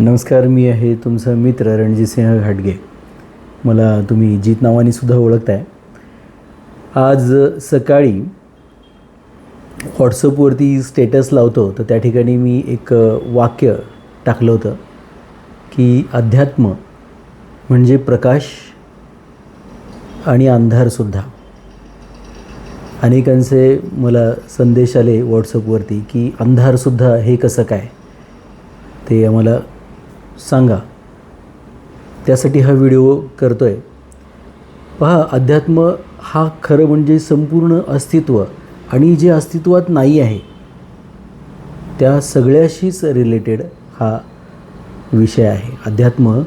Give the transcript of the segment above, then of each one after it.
नमस्कार मी आहे तुमचा मित्र रणजितसिंह घाटगे. मला तुम्ही जीत नावाने सुद्धा ओळखताय. आज सकाळी व्हॉट्सअपवरती स्टेटस लावतो तर त्या ठिकाणी मी एक वाक्य टाकलं होतं की अध्यात्म म्हणजे प्रकाश आणि अंधारसुद्धा अनेकांचे मला संदेश आले व्हॉट्सअपवरती की अंधारसुद्धा हे कसं काय? ते आम्हाला सांगा. त्यासाठी हा व्हिडिओ करतो आहे पहा अध्यात्म हा खरं म्हणजे संपूर्ण अस्तित्व आणि जे अस्तित्वात नाही आहे त्या सगळ्याशीच रिलेटेड हा विषय आहे. अध्यात्म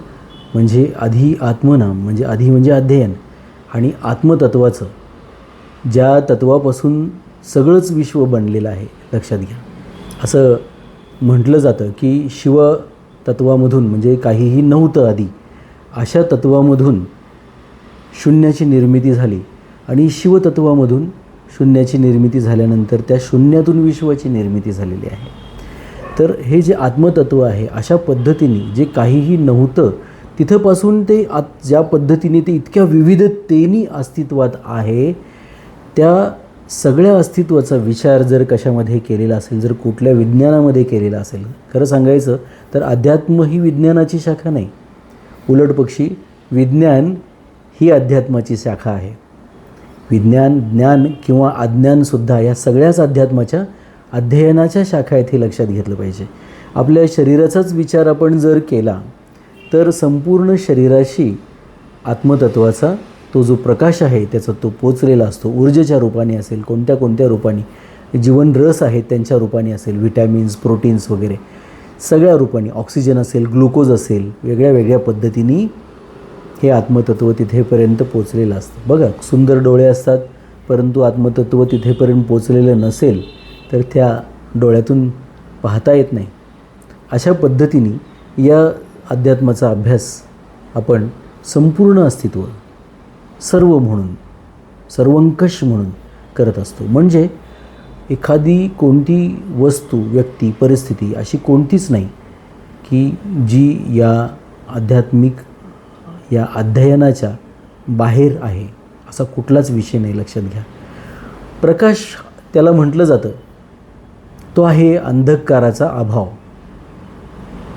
म्हणजे आधी आत्मनाम म्हणजे आधी म्हणजे अध्ययन आणि आत्मतत्वाचं ज्या तत्वापासून सगळंच विश्व बनलेलं आहे लक्षात घ्या. असं म्हटलं जातं की शिव तत्वामधून म्हणजे काहीही नव्हतं आधी. अशा तत्वामधून शून्याची निर्मिती झाली आणि शिवतत्वामधून शून्याची निर्मिती झाल्यानंतर त्या शून्यातून विश्वाची निर्मिती झालेली आहे. तर हे जे आत्मतत्व आहे अशा पद्धतीने जे काहीही नव्हतं तिथंपासून ते आत ज्या पद्धतीने ते इतक्या विविधतेने अस्तित्वात आहे त्या सगळ्या अस्तित्वाचा विचार जर कशामध्ये केलेला असेल जर कुठल्या विज्ञानामध्ये केलेला असेल खरं सांगायचं तर अध्यात्म ही विज्ञानाची शाखा नाही. उलट पक्षी विज्ञान ही अध्यात्माची शाखा आहे. विज्ञान ज्ञान किंवा अज्ञानसुद्धा या सगळ्याच अध्यात्माच्या अध्ययनाच्या शाखा येथे लक्षात घेतलं पाहिजे. आपल्या शरीराचाच विचार आपण जर केला तर संपूर्ण शरीराशी आत्मतत्वाचा तो जो प्रकाश आहे त्याचा तो पोचलेला असतो. ऊर्जेच्या रूपाने असेल कोणत्या कोणत्या रूपाने. जीवन रस आहेत त्यांच्या रूपाने असेल. व्हिटॅमिन्स प्रोटीन्स वगैरे. सगळ्या रूपाने. ऑक्सिजन असेल ग्लुकोज असेल. वेगळ्या वेगळ्या पद्धतीने हे आत्मतत्व तिथेपर्यंत पोचलेलं असतं. बघा सुंदर डोळे असतात परंतु आत्मतत्व तिथेपर्यंत पोचलेलं नसेल तर त्या डोळ्यातून पाहता येत नाही. अशा पद्धतीने या अध्यात्माचा अभ्यास आपण संपूर्ण अस्तित्व सर्व म्हणून सर्वंकष म्हणून करत असतो. म्हणजे एखादी कोणती वस्तू व्यक्ती परिस्थिती अशी कोणतीच नाही की जी या आध्यात्मिक या अध्ययनाच्या बाहेर आहे असा कुठलाच विषय नाही लक्षात घ्या. प्रकाश त्याला म्हटलं जातं तो आहे अंधकाराचा अभाव.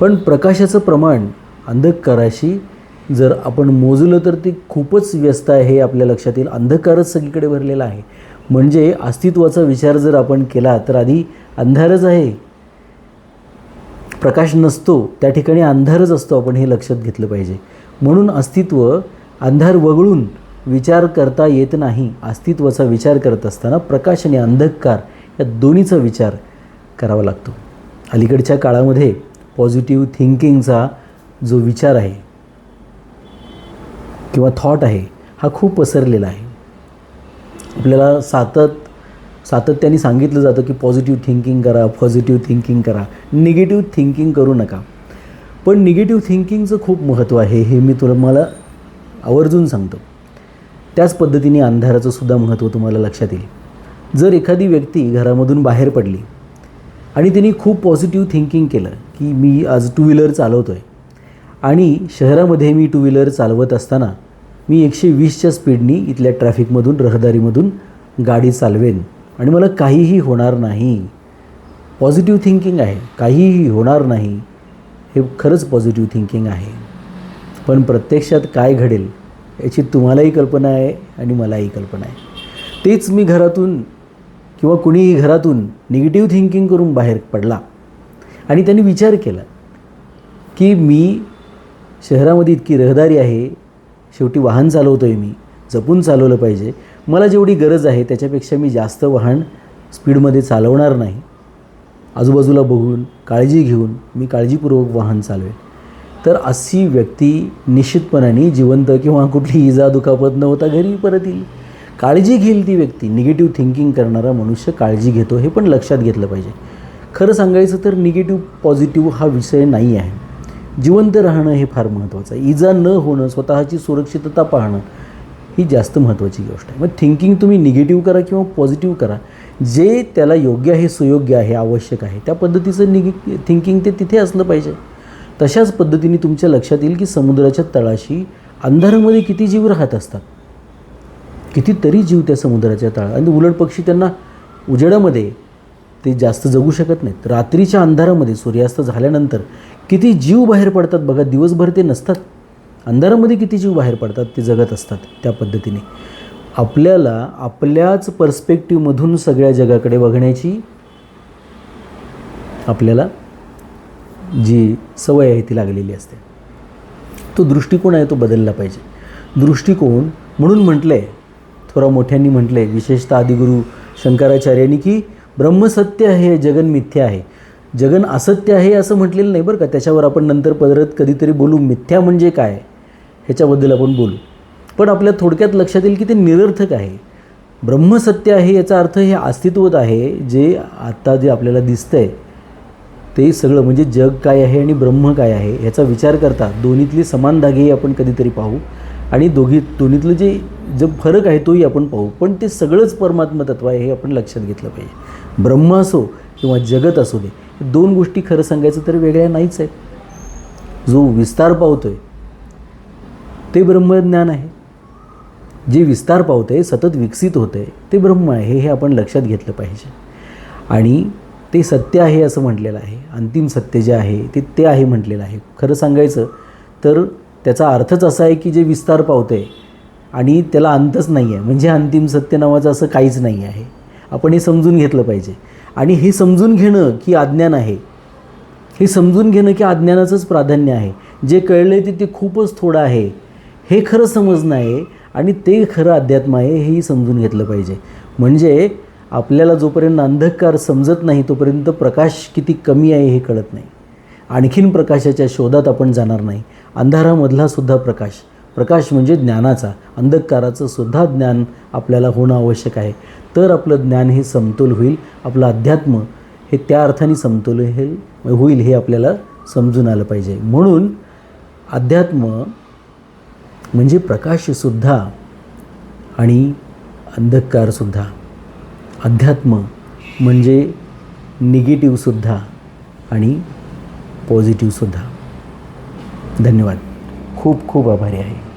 पण प्रकाशाचं प्रमाण अंधकाराशी जर आपण मोजलं तर ते खूपच व्यस्त आहे हे आपल्या लक्षात येईल अंधकारच सगळीकडे भरलेला आहे. म्हणजे अस्तित्वाचा विचार जर आपण केला तर आधी अंधारच आहे. प्रकाश नसतो त्या ठिकाणी अंधारच असतो आपण हे लक्षात घेतलं पाहिजे. म्हणून अस्तित्व अंधार वगळून विचार करता येत नाही. अस्तित्वाचा विचार करत असताना प्रकाश आणि अंधकार या दोन्हीचा विचार करावा लागतो. अलीकडच्या काळामध्ये पॉझिटिव्ह थिंकिंगचा जो विचार आहे किंवा थॉट आहे हा खूप पसरलेला आहे. आपल्याला सातत सातत्याने सांगितलं जातं की पॉझिटिव्ह थिंकिंग करा पॉझिटिव्ह थिंकिंग करा. निगेटिव्ह थिंकिंग करू नका. पण निगेटिव्ह थिंकिंगचं खूप महत्त्व आहे हे मी तुला मला आवर्जून सांगतो. त्याच पद्धतीने अंधाराचं सुद्धा महत्त्व तुम्हाला लक्षात येईल. जर एखादी व्यक्ती घरामधून बाहेर पडली आणि तिने खूप पॉझिटिव्ह थिंकिंग केलं की मी आज टू व्हीलर चालवतो आहे आणि शहरामध्ये मी टू व्हीलर चालवत असताना मी एकशे वीसच्या स्पीडनी इथल्या ट्रॅफिकमधून रहदारीमधून गाडी चालवेन. आणि मला काहीही होणार नाही. पॉझिटिव्ह थिंकिंग आहे. काहीही होणार नाही. हे खरंच पॉझिटिव्ह थिंकिंग आहे. पण प्रत्यक्षात काय घडेल याची तुम्हालाही कल्पना आहे आणि मलाही कल्पना आहे. तेच मी घरातून किंवा कुणीही घरातून निगेटिव्ह थिंकिंग करून बाहेर पडला. आणि त्यांनी विचार केला की मी शहरामध्ये इतकी रहदारी आहे. शेवटी वाहन चालवतो आहे मी. जपून चालवलं पाहिजे. मला जेवढी गरज आहे त्याच्यापेक्षा मी जास्त वाहन स्पीडमध्ये चालवणार नाही. आजूबाजूला बघून काळजी घेऊन मी काळजीपूर्वक वाहन चालवेन. तर अशी व्यक्ती निश्चितपणाने जिवंत किंवा कुठली इजा दुखापत न होता घरी परत येईल. काळजी घेईल ती व्यक्ती. निगेटिव्ह थिंकिंग करणारा मनुष्य काळजी घेतो हे पण लक्षात घेतलं पाहिजे. खरं सांगायचं तर निगेटिव्ह पॉझिटिव्ह हा विषय नाही आहे. जिवंत राहणं हे फार महत्त्वाचं आहे. इजा न होणं स्वतःची सुरक्षितता पाहणं ही जास्त महत्त्वाची गोष्ट आहे. मग थिंकिंग तुम्ही निगेटिव्ह करा किंवा पॉझिटिव्ह करा. जे त्याला योग्य आहे सुयोग्य आहे आवश्यक आहे त्या पद्धतीचं निगे थिंकिंग ते तिथे असलं पाहिजे. तशाच पद्धतीने तुमच्या लक्षात येईल की समुद्राच्या तळाशी अंधारामध्ये किती जीव राहत असतात. कितीतरी जीव त्या समुद्राच्या तळा आणि उलट पक्षी त्यांना उजेडामध्ये ते जास्त जगू शकत नाहीत. रात्रीच्या अंधारामध्ये सूर्यास्त झाल्यानंतर किती जीव बाहेर पडतात बघा दिवसभर ते नसतात. अंधारामध्ये किती जीव बाहेर पडतात ते जगत असतात त्या पद्धतीने. आपल्याला आपल्याच पर्स्पेक्टिव्हमधून सगळ्या जगाकडे बघण्याची आपल्याला जी सवय आहे ती लागलेली असते. तो दृष्टिकोन आहे तो बदलला पाहिजे. दृष्टिकोन म्हणून म्हटलं आहे थोडा मोठ्यांनी म्हटलं आहे विशेषतः आदिगुरू शंकराचार्यांनी की ब्रह्मसत्य आहे जगन मिथ्या आहे. जगन असत्य आहे असं म्हटलेलं नाही बरं का? त्याच्यावर आपण नंतर परत कधीतरी बोलू. मिथ्या म्हणजे काय? ह्याच्याबद्दल आपण बोलू. पण आपल्या थोडक्यात लक्षात येईल की ते निरर्थक आहे. ब्रह्मसत्य आहे याचा अर्थ हे अस्तित्वत आहे जे आत्ता जे आपल्याला दिसतंय ते सगळं म्हणजे जग काय आहे आणि ब्रह्म काय आहे ह्याचा विचार करता दोन्हीतली समान धागेही आपण कधीतरी पाहू. आणि दोघी दोन्हीतलं जे जो फरक आहे तोही आपण पाहू. पण ते सगळंच परमात्मा तत्व आहे हे आपण लक्षात घेतलं पाहिजे. ब्रह्म असो किंवा जगत असू दे दोन गोष्टी खरं सांगायचं तर वेगळ्या नाहीच आहेत. जो विस्तार पावतोय ते ब्रह्मज्ञान आहे. जे विस्तार पावते सतत विकसित होते ते ब्रह्म आहे हे आपण लक्षात घेतलं पाहिजे. आणि ते सत्य आहे असं म्हटलेलं आहे. अंतिम सत्य जे आहे ते ते आहे म्हटलेलं आहे. खरं सांगायचं तर त्याचा अर्थच असा आहे की जे विस्तार पावते आणि त्याला अंतच नाही आहे म्हणजे अंतिम सत्य नावाचं असं काहीच नाही आहे आपण हे समजून घेतलं पाहिजे. आणि हे समजून घेणं की अज्ञान आहे. हे समजून घेणं की अज्ञानाचंच प्राधान्य आहे. जे कळलं ते ते खूपच थोडं आहे. हे खरं समजणं आहे आणि ते खरं अध्यात्म आहे हेही समजून घेतलं पाहिजे. म्हणजे आपल्याला जोपर्यंत अंधकार समजत नाही तोपर्यंत प्रकाश किती कमी आहे हे कळत नाही. आणखीन प्रकाशाच्या शोधात आपण जाणार नाही. अंधारामधला सुद्धा प्रकाश. प्रकाश म्हणजे ज्ञानाचा अंधकाराचं सुद्धा ज्ञान आपल्याला होणं आवश्यक आहे. तर आपलं ज्ञान हे समतोल होईल आपलं अध्यात्म हे त्या अर्थाने समतोल हे होईल हे आपल्याला समजून आलं पाहिजे. म्हणून अध्यात्म म्हणजे प्रकाशसुद्धा आणि अंधकारसुद्धा अध्यात्म म्हणजे निगेटिव्हसुद्धा आणि पॉझिटिव्हसुद्धा धन्यवाद. खूप खूप आभारी आहे.